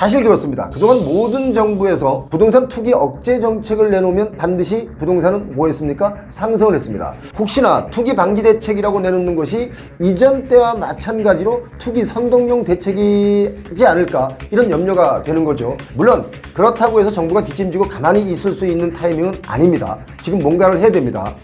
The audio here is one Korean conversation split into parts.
사실 그렇습니다. 그동안 모든 정부에서 부동산 투기 억제 정책을 내놓으면 반드시 부동산은 뭐 했습니까? 상승을 했습니다. 혹시나 투기 방지 대책이라고 내놓는 것이 이전 때와 마찬가지로 투기 선동용 대책이지 않을까 이런 염려가 되는 거죠. 물론 그렇다고 해서 정부가 뒷짐지고 가만히 있을 수 있는 타이밍은 아닙니다. 지금 뭔가를 해야 됩니다.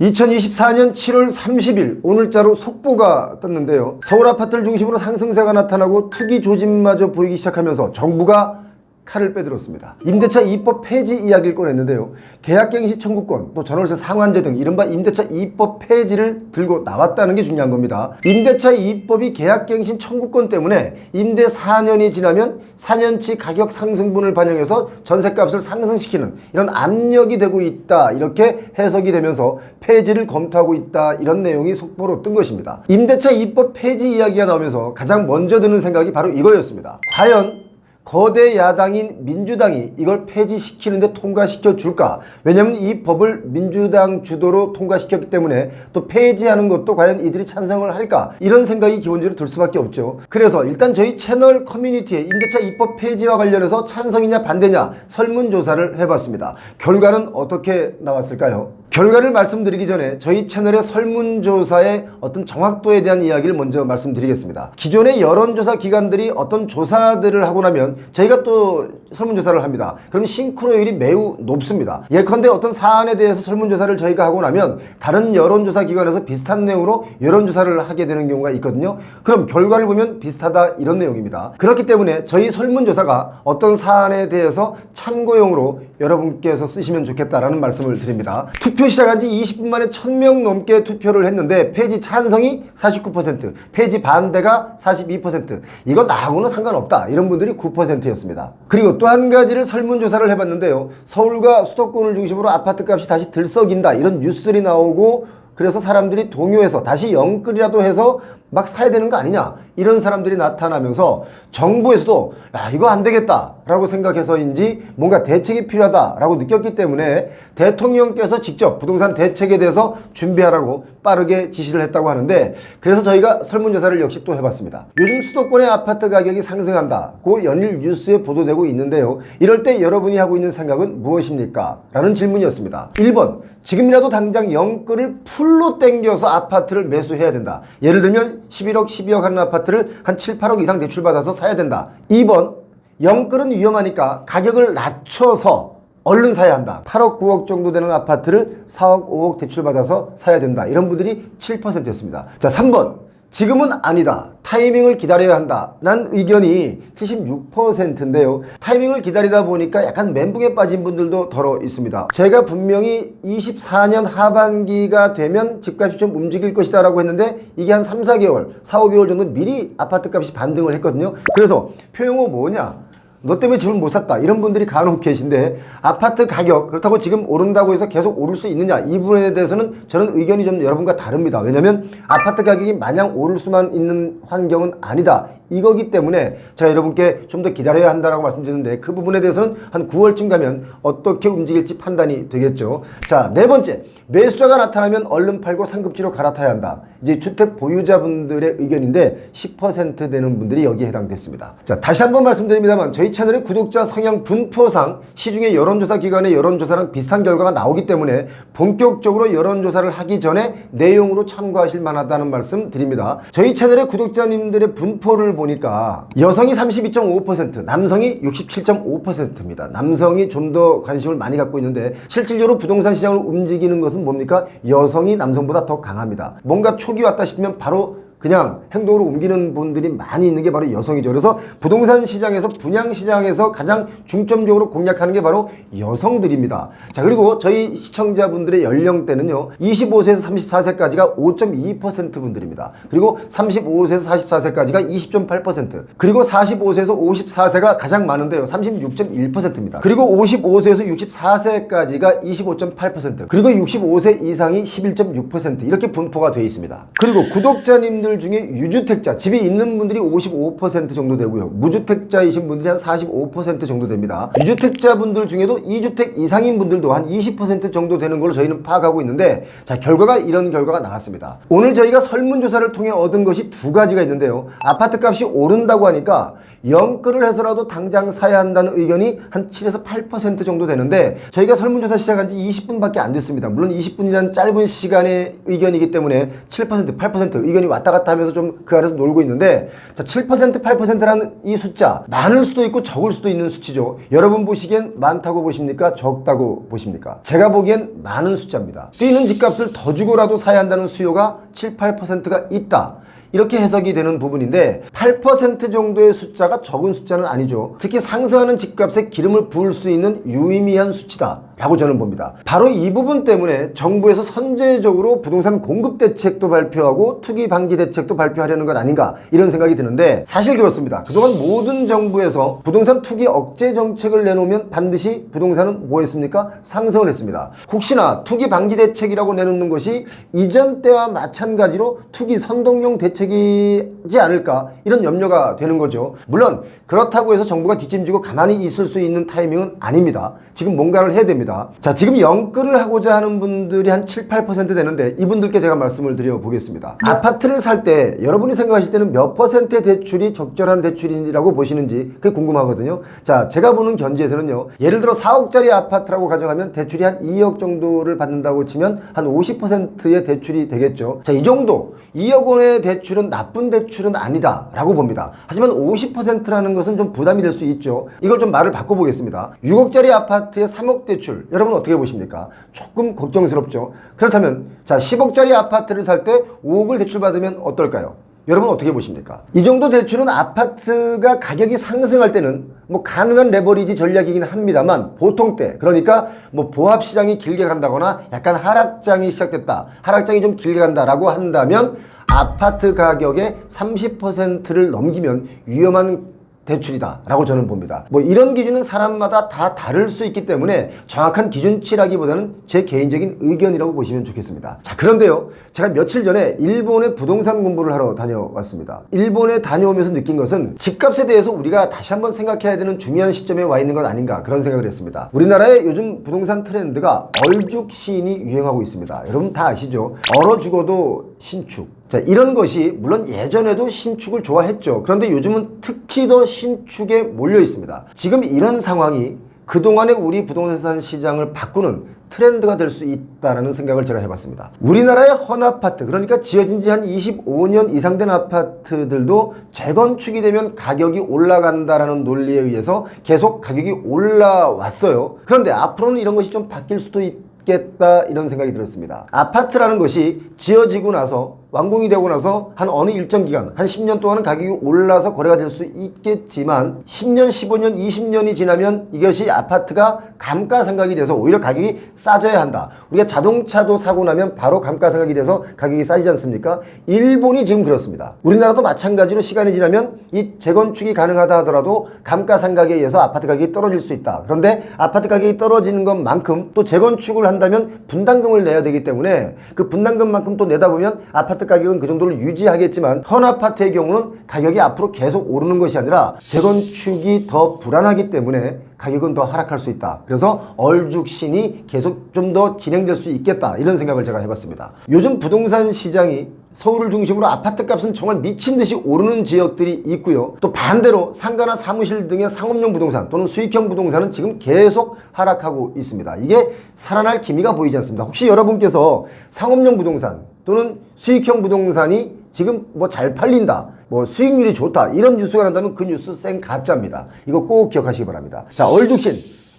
2024년 7월 30일 오늘자로 속보가 떴는데요. 서울 아파트를 중심으로 상승세가 나타나고 투기 조짐마저 보이기 시작하면서 정부가 칼을 빼들었습니다. 임대차 입법 폐지 이야기를 꺼냈는데요. 계약갱시 청구권, 또 전월세 상환제 등 이른바 임대차 입법 폐지를 들고 나왔다는 게 중요한 겁니다. 임대차 입법이 계약갱신 청구권 때문에 임대 4년이 지나면 4년치 가격 상승분을 반영해서 전세값을 상승시키는 이런 압력이 되고 있다. 이렇게 해석이 되면서 폐지를 검토하고 있다. 이런 내용이 속보로 뜬 것입니다. 임대차 입법 폐지 이야기가 나오면서 가장 먼저 드는 생각이 바로 이거였습니다. 과연 거대 야당인 민주당이 이걸 폐지시키는데 통과시켜 줄까? 왜냐하면 이 법을 민주당 주도로 통과시켰기 때문에 또 폐지하는 것도 과연 이들이 찬성을 할까? 이런 생각이 기본적으로 들 수밖에 없죠. 그래서 일단 저희 채널 커뮤니티에 임대차 입법 폐지와 관련해서 찬성이냐 반대냐 설문조사를 해봤습니다. 결과는 어떻게 나왔을까요? 결과를 말씀드리기 전에 저희 채널의 설문조사의 어떤 정확도에 대한 이야기를 먼저 말씀드리겠습니다. 기존의 여론조사 기관들이 어떤 조사들을 하고 나면 저희가 또 설문조사를 합니다. 그럼 싱크로율이 매우 높습니다. 예컨대 어떤 사안에 대해서 설문조사를 저희가 하고 나면 다른 여론조사 기관에서 비슷한 내용으로 여론조사를 하게 되는 경우가 있거든요. 그럼 결과를 보면 비슷하다 이런 내용입니다. 그렇기 때문에 저희 설문조사가 어떤 사안에 대해서 참고용으로 여러분께서 쓰시면 좋겠다라는 말씀을 드립니다. 투표 시작한 지 20분 만에 1000명 넘게 투표를 했는데 폐지 찬성이 49%, 폐지 반대가 42%. 이거 나하고는 상관없다. 이런 분들이 9%였습니다. 그리고 또 한 가지를 설문조사를 해봤는데요. 서울과 수도권을 중심으로 아파트 값이 다시 들썩인다. 이런 뉴스들이 나오고 그래서 사람들이 동요해서 다시 영끌이라도 해서 막 사야 되는 거 아니냐 이런 사람들이 나타나면서 정부에서도 야 이거 안 되겠다 라고 생각해서인지 뭔가 대책이 필요하다 라고 느꼈기 때문에 대통령께서 직접 부동산 대책에 대해서 준비하라고 빠르게 지시를 했다고 하는데 그래서 저희가 설문조사를 역시 또 해봤습니다. 요즘 수도권의 아파트 가격이 상승한다고 연일 뉴스에 보도되고 있는데요. 이럴 때 여러분이 하고 있는 생각은 무엇입니까? 라는 질문이었습니다. 1번 지금이라도 당장 영끌을 풀로 땡겨서 아파트를 매수해야 된다. 예를 들면 11억, 12억 하는 아파트를 한 7, 8억 이상 대출받아서 사야 된다. 2번 영끌은 위험하니까 가격을 낮춰서 얼른 사야 한다. 8억, 9억 정도 되는 아파트를 4억, 5억 대출받아서 사야 된다. 이런 분들이 7%였습니다. 자, 3번. 지금은 아니다. 타이밍을 기다려야 한다. 난 의견이 76%인데요. 타이밍을 기다리다 보니까 약간 멘붕에 빠진 분들도 덜어 있습니다. 제가 분명히 24년 하반기가 되면 집값이 좀 움직일 것이다 라고 했는데 이게 한 3, 4개월, 4, 5개월 정도 미리 아파트 값이 반등을 했거든요. 그래서 표용어 뭐냐? 너 때문에 집을 못 샀다. 이런 분들이 간혹 계신데 아파트 가격 그렇다고 지금 오른다고 해서 계속 오를 수 있느냐. 이 부분에 대해서는 저는 의견이 좀 여러분과 다릅니다. 왜냐하면 아파트 가격이 마냥 오를 수만 있는 환경은 아니다. 이거기 때문에 제가 여러분께 좀 더 기다려야 한다라고 말씀드렸는데 그 부분에 대해서는 한 9월쯤 가면 어떻게 움직일지 판단이 되겠죠. 자네 번째. 매수자가 나타나면 얼른 팔고 상급지로 갈아타야 한다. 이제 주택 보유자분들의 의견인데 10% 되는 분들이 여기에 해당됐습니다. 자 다시 한번 말씀드립니다만 저희 채널의 구독자 성향 분포상 시중의 여론조사 기관의 여론조사랑 비슷한 결과가 나오기 때문에 본격적으로 여론조사를 하기 전에 내용으로 참고하실 만하다는 말씀 드립니다. 저희 채널의 구독자님들의 분포를 보니까 여성이 32.5% 남성이 67.5%입니다. 남성이 좀 더 관심을 많이 갖고 있는데 실질적으로 부동산 시장을 움직이는 것은 뭡니까? 여성이 남성보다 더 강합니다. 뭔가 촉이 왔다 싶으면 바로 그냥 행동으로 옮기는 분들이 많이 있는 게 바로 여성이죠. 그래서 부동산 시장에서 분양 시장에서 가장 중점적으로 공략하는 게 바로 여성들입니다. 자, 그리고 저희 시청자분들의 연령대는요. 25세에서 34세까지가 5.2% 분들입니다. 그리고 35세에서 44세까지가 20.8%. 그리고 45세에서 54세가 가장 많은데요. 36.1%입니다. 그리고 55세에서 64세까지가 25.8%. 그리고 65세 이상이 11.6% 이렇게 분포가 되어 있습니다. 그리고 구독자님들 분들 중에 유주택자, 집이 있는 분들이 55% 정도 되고요. 무주택자이신 분들이 한 45% 정도 됩니다. 유주택자 분들 중에도 2주택 이상인 분들도 한 20% 정도 되는 걸로 저희는 파악하고 있는데 자, 결과가 이런 결과가 나왔습니다. 오늘 저희가 설문조사를 통해 얻은 것이 두 가지가 있는데요. 아파트 값이 오른다고 하니까 영끌을 해서라도 당장 사야 한다는 의견이 한 7에서 8% 정도 되는데 저희가 설문조사 시작한 지 20분밖에 안 됐습니다. 물론 20분이라는 짧은 시간의 의견이기 때문에 7%, 8% 의견이 왔다 갔다 하면서 좀 그 안에서 놀고 있는데 자, 7%, 8%라는 이 숫자 많을 수도 있고 적을 수도 있는 수치죠. 여러분 보시기엔 많다고 보십니까? 적다고 보십니까? 제가 보기엔 많은 숫자입니다. 뛰는 집값을 더 주고라도 사야 한다는 수요가 7, 8%가 있다. 이렇게 해석이 되는 부분인데 8% 정도의 숫자가 적은 숫자는 아니죠. 특히 상승하는 집값에 기름을 부을 수 있는 유의미한 수치다. 라고 저는 봅니다. 바로 이 부분 때문에 정부에서 선제적으로 부동산 공급 대책도 발표하고 투기 방지 대책도 발표하려는 것 아닌가 이런 생각이 드는데 사실 그렇습니다. 그동안 모든 정부에서 부동산 투기 억제 정책을 내놓으면 반드시 부동산은 뭐 했습니까? 상승을 했습니다. 혹시나 투기 방지 대책이라고 내놓는 것이 이전 때와 마찬가지로 투기 선동용 대책이지 않을까 이런 염려가 되는 거죠. 물론 그렇다고 해서 정부가 뒷짐지고 가만히 있을 수 있는 타이밍은 아닙니다. 지금 뭔가를 해야 됩니다. 자, 지금 영끌을 하고자 하는 분들이 한 7, 8% 되는데 이분들께 제가 말씀을 드려 보겠습니다. 아파트를 살 때 여러분이 생각하실 때는 몇 퍼센트의 대출이 적절한 대출이라고 보시는지 그게 궁금하거든요. 자, 제가 보는 견지에서는요. 예를 들어 4억짜리 아파트라고 가정하면 대출이 한 2억 정도를 받는다고 치면 한 50%의 대출이 되겠죠. 자, 이 정도 2억 원의 대출은 나쁜 대출은 아니다 라고 봅니다. 하지만 50%라는 것은 좀 부담이 될 수 있죠. 이걸 좀 말을 바꿔보겠습니다. 6억짜리 아파트에 3억 대출 여러분 어떻게 보십니까? 조금 걱정스럽죠. 그렇다면 자 10억짜리 아파트를 살 때 5억을 대출받으면 어떨까요? 여러분 어떻게 보십니까? 이 정도 대출은 아파트가 가격이 상승할 때는 뭐 가능한 레버리지 전략이긴 합니다만 보통 때 그러니까 뭐 보합 시장이 길게 간다거나 약간 하락장이 시작됐다. 하락장이 좀 길게 간다라고 한다면 아파트 가격의 30%를 넘기면 위험한 대출이다 라고 저는 봅니다. 뭐 이런 기준은 사람마다 다 다를 수 있기 때문에 정확한 기준치라기보다는 제 개인적인 의견이라고 보시면 좋겠습니다. 자 그런데요. 제가 며칠 전에 일본에 부동산 공부를 하러 다녀왔습니다. 일본에 다녀오면서 느낀 것은 집값에 대해서 우리가 다시 한번 생각해야 되는 중요한 시점에 와 있는 것 아닌가 그런 생각을 했습니다. 우리나라의 요즘 부동산 트렌드가 얼죽 시인이 유행하고 있습니다. 여러분 다 아시죠? 얼어 죽어도 신축 자, 이런 것이 물론 예전에도 신축을 좋아했죠. 그런데 요즘은 특히 더 신축에 몰려 있습니다. 지금 이런 상황이 그동안의 우리 부동산 시장을 바꾸는 트렌드가 될 수 있다는 생각을 제가 해봤습니다. 우리나라의 헌 아파트, 그러니까 지어진 지 한 25년 이상 된 아파트들도 재건축이 되면 가격이 올라간다라는 논리에 의해서 계속 가격이 올라왔어요. 그런데 앞으로는 이런 것이 좀 바뀔 수도 있 겠다 이런 생각이 들었습니다. 아파트라는 것이 지어지고 나서 완공이 되고 나서 한 어느 일정 기간 한 10년 동안은 가격이 올라서 거래가 될 수 있겠지만 10년, 15년, 20년이 지나면 이것이 아파트가 감가상각이 돼서 오히려 가격이 싸져야 한다. 우리가 자동차도 사고 나면 바로 감가상각이 돼서 가격이 싸지지 않습니까? 일본이 지금 그렇습니다. 우리나라도 마찬가지로 시간이 지나면 이 재건축이 가능하다 하더라도 감가상각에 의해서 아파트 가격이 떨어질 수 있다. 그런데 아파트 가격이 떨어지는 것만큼 또 재건축을 한다면 분담금을 내야 되기 때문에 그 분담금만큼 또 내다 보면 아파트 가격은 그 정도를 유지하겠지만 헌아파트의 경우는 가격이 앞으로 계속 오르는 것이 아니라 재건축이 더 불안하기 때문에 가격은 더 하락할 수 있다. 그래서 얼죽신이 계속 좀 더 진행될 수 있겠다. 이런 생각을 제가 해봤습니다. 요즘 부동산 시장이 서울을 중심으로 아파트 값은 정말 미친 듯이 오르는 지역들이 있고요. 또 반대로 상가나 사무실 등의 상업용 부동산 또는 수익형 부동산은 지금 계속 하락하고 있습니다. 이게 살아날 기미가 보이지 않습니다. 혹시 여러분께서 상업용 부동산 또는 수익형 부동산이 지금 뭐 잘 팔린다. 뭐 수익률이 좋다. 이런 뉴스가 난다면 그 뉴스 생 가짜입니다. 이거 꼭 기억하시기 바랍니다. 자, 얼죽신.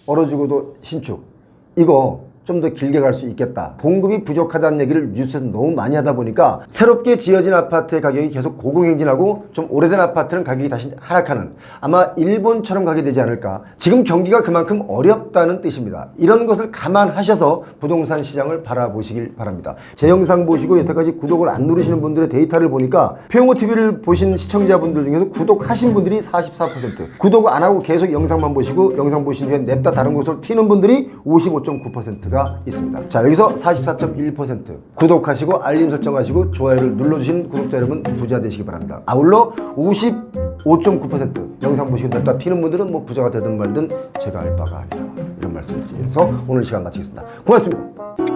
얼어 죽어도 신축. 이거 좀 더 길게 갈 수 있겠다. 공급이 부족하다는 얘기를 뉴스에서 너무 많이 하다 보니까 새롭게 지어진 아파트의 가격이 계속 고공행진하고 좀 오래된 아파트는 가격이 다시 하락하는 아마 일본처럼 가게 되지 않을까. 지금 경기가 그만큼 어렵다는 뜻입니다. 이런 것을 감안하셔서 부동산 시장을 바라보시길 바랍니다. 제 영상 보시고 여태까지 구독을 안 누르시는 분들의 데이터를 보니까 표용호 TV를 보신 시청자분들 중에서 구독하신 분들이 44%, 구독 안 하고 계속 영상만 보시고 영상 보신 후에 냅다 다른 곳으로 튀는 분들이 55.9%가 문제가 있습니다. 자 여기서 44.1% 구독하시고 알림 설정하시고 좋아요를 눌러주신 구독자 여러분 부자 되시기 바랍니다. 아울러 55.9% 영상 보시고 냅다 튀는 분들은 뭐 부자가 되든 말든 제가 알 바가 아니라 이런 말씀드리면서 오늘 시간 마치겠습니다. 고맙습니다.